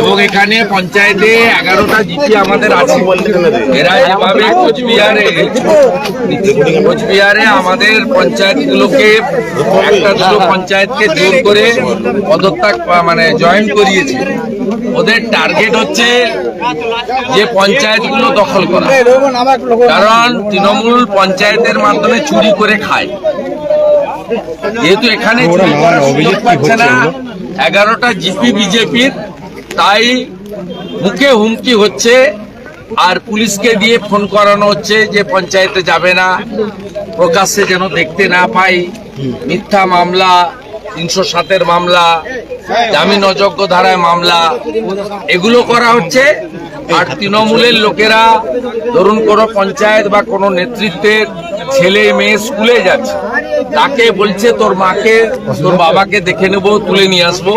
এবং এখানে পঞ্চায়েতে এগারোটা জিপি আমাদের আছে। এরা যেভাবে কোচবিহারে কোচবিহারে আমাদের পঞ্চায়েতগুলোকে একটা দুটো পঞ্চায়েতকে জোর করে পদত্যাগ মানে জয়েন করিয়েছে। ওদের টার্গেট হচ্ছে যে পঞ্চায়েতগুলো দখল করা। কারণ তৃণমূল পঞ্চায়েতের মাধ্যমে চুরি করে খায়। যেহেতু এখানে পাচ্ছে না এগারোটা জিপি বিজেপির তাই মুখে হুমকি হচ্ছে আর পুলিশকে দিয়ে ফোন করানো হচ্ছে যে পঞ্চায়েতে যাবে না প্রকাশ্যে যেন দেখতে না পাই। মিথ্যা মামলা তিনশো সাতের মামলা জামিন অযোগ্য ধারায় মামলা এগুলো করা হচ্ছে। আর তৃণমূলের লোকেরা ধরুন কোনো পঞ্চায়েত বা কোনো নেতৃত্বের ছেলে মেয়ে স্কুলে যাচ্ছে। তাকে বলছে, তোর মাকে, তোর বাবাকে দেখে নেব, তুলে নিয়ে আসব।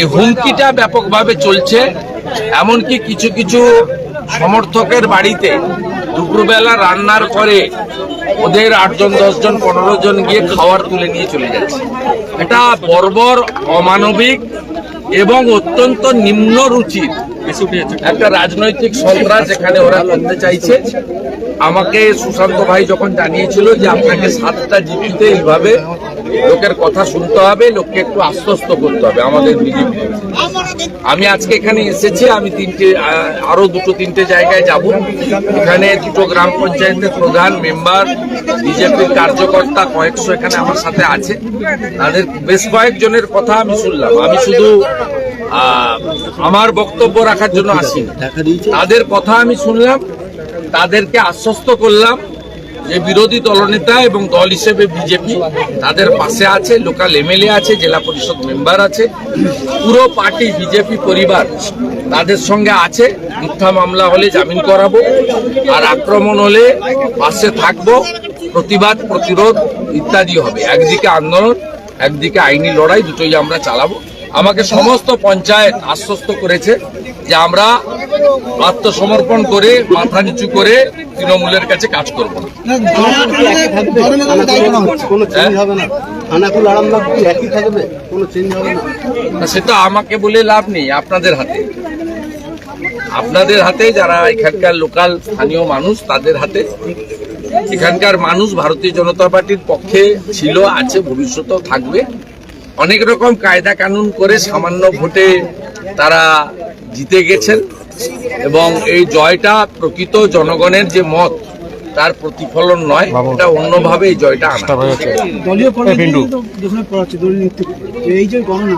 এই হুমকিটা ব্যাপকভাবে চলছে। এমনকি কিছু কিছু সমর্থকের বাড়িতে দুপুরবেলা রান্নার পরে ওদের আটজন, দশজন, পনেরো জন গিয়ে খাওয়ার তুলে নিয়ে চলে যাচ্ছে। এটা বর্বর অমানবিক এবং অত্যন্ত নিম্ন রুচির একটা রাজনৈতিক সন্ত্রাস এখানে ওরা করতে চাইছে। আমাকে সুশান্ত ভাই যখন জানিয়েছিল যে আপনাকে সাতটা জিপিতে এইভাবে লোকের কথা শুনতে হবে, লোককে একটু আশ্বস্ত করতে হবে আমাদের বিজেপি। আমি আজকে এখানে এসেছি, আমি তিনটে আরও দুটো তিনটে জায়গায় যাব। এখানে দুটো গ্রাম পঞ্চায়েতের প্রধান, মেম্বার, বিজেপির কার্যকর্তা, কয়েকশো এখানে আমার সাথে আছে। তাদের বেশ কয়েকজনের কথা আমি শুনলাম। আমি শুধু আমার বক্তব্য রাখার জন্য আসিনি। তাদের কথা আমি শুনলাম। তাদেরকে আশ্বস্ত করলাম যে বিরোধী দলনেতা এবং দল হিসেবে বিজেপি তাদের পাশে আছে, লোকাল এমএলএ আছে, জেলা পরিষদ মেম্বার আছে। পুরো পার্টি বিজেপি পরিবার তাদের সঙ্গে আছে। মিথ্যা মামলা হলে জামিন করাবো আর আক্রমণ হলে পাশে থাকব। প্রতিবাদ, প্রতিরোধ ইত্যাদি হবে। একদিকে আন্দোলন, একদিকে আইনি লড়াই, দুটোই আমরা চালাবো। আমাকে সমস্ত পঞ্চায়েত আশ্বস্ত করেছে যে আমরা আত্মসমর্পণ করে মাথা নিচু করে তৃণমূলের কাছে কাজ করব না। না না, সেটা আমাকে বলে লাভ নেই আপনাদের হাতে। আপনাদের হাতে যারা এখানকার লোকাল স্থানীয় মানুষ তাদের হাতে। এখানকার মানুষ ভারতীয় জনতা পার্টির পক্ষে ছিল আছে ভবিষ্যতেও থাকবে। অনেক রকম কায়দা কানুন করে সামান্য ভোটে তারা জিতে গেছেন। এবং এই জয়টা প্রকৃত জনগণের যে মত তার প্রতিফলন নয় এটা অন্যভাবে এই জয়টা আনা। দলীয় এই যে গণনা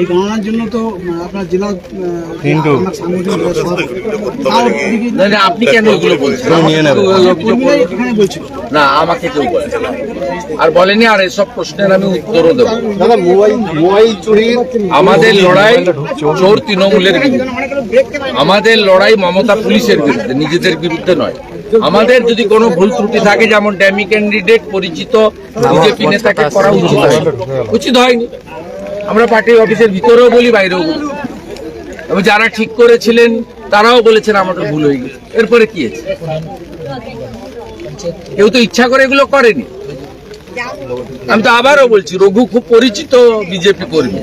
এই গণনার জন্য তো আপনার জেলা আপনি কেন এগুলো বলছেন? না আমাকে কেউ বলে আর বলেনি আর এসব প্রশ্নের আমি উত্তরও দেবো আমাদের লড়াই চোর তৃণমূলের বিরুদ্ধে। আমাদের লড়াই মমতা পুলিশের বিরুদ্ধে নিজেদের বিরুদ্ধে নয়। আমাদের যদি কোনো ভুল ত্রুটি থাকে যেমন ড্যামি ক্যান্ডিডেট পরিচিত বিজেপি নেতাকে করা উচিত হয়নি। উচিত হয়নি। আমরা পার্টি অফিসের ভিতরেও বলি, বাইরেও বলি। এবং যারা ঠিক করেছিলেন, তারাও বলেছেন আমাদের ভুল হয়ে গেছে। এরপরে কি আছে? কেউ তো ইচ্ছা করে এগুলো করেনি। আমি তো আবারও বলছি, রঘু খুব পরিচিত বিজেপি কর্মী।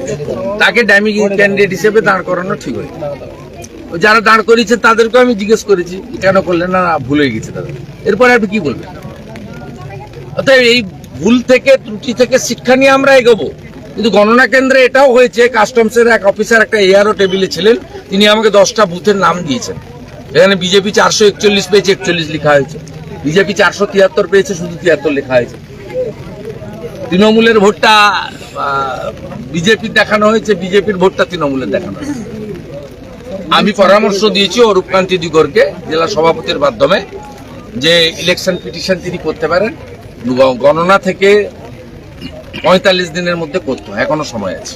তাকে ড্যামি ক্যান্ডিডেট হিসেবে দাঁড় করানো ঠিক হয়নি। ও যারা দাঁড় করিয়েছে তাদেরকে আমি জিজ্ঞেস করেছি, কেন করলেন না, ভুল হয়ে গেছে তাদের। এরপরে আপনি কি বলবেন? অতএব এই ভুল থেকে, ত্রুটি থেকে শিক্ষা নিয়ে আমরা এগোবো। কিন্তু গণনা কেন্দ্রে এটাও হয়েছে কাস্টমসের এক অফিসার একটা এআরও টেবিলে ছিলেন, তিনি আমাকে দশটা বুথের নাম দিয়েছেন। এখানে বিজেপি চারশো একচল্লিশ পেয়েছে একচল্লিশ লেখা হয়েছে। বিজেপি চারশো তিয়াত্তর পেয়েছে শুধু তিয়াত্তর লেখা হয়েছে। তৃণমূলের ভোটটা বিজেপির দেখানো হয়েছে বিজেপির ভোটটা তৃণমূলের দেখানো হয়েছে। আমি পরামর্শ দিয়েছি অরূপকান্তি দিগরকে, জেলা সভাপতির মাধ্যমে, যে ইলেকশন পিটিশন তিনি করতে পারেন। গণনা থেকে পঁয়তাল্লিশ দিনের মধ্যে করতো এখনও সময় আছে।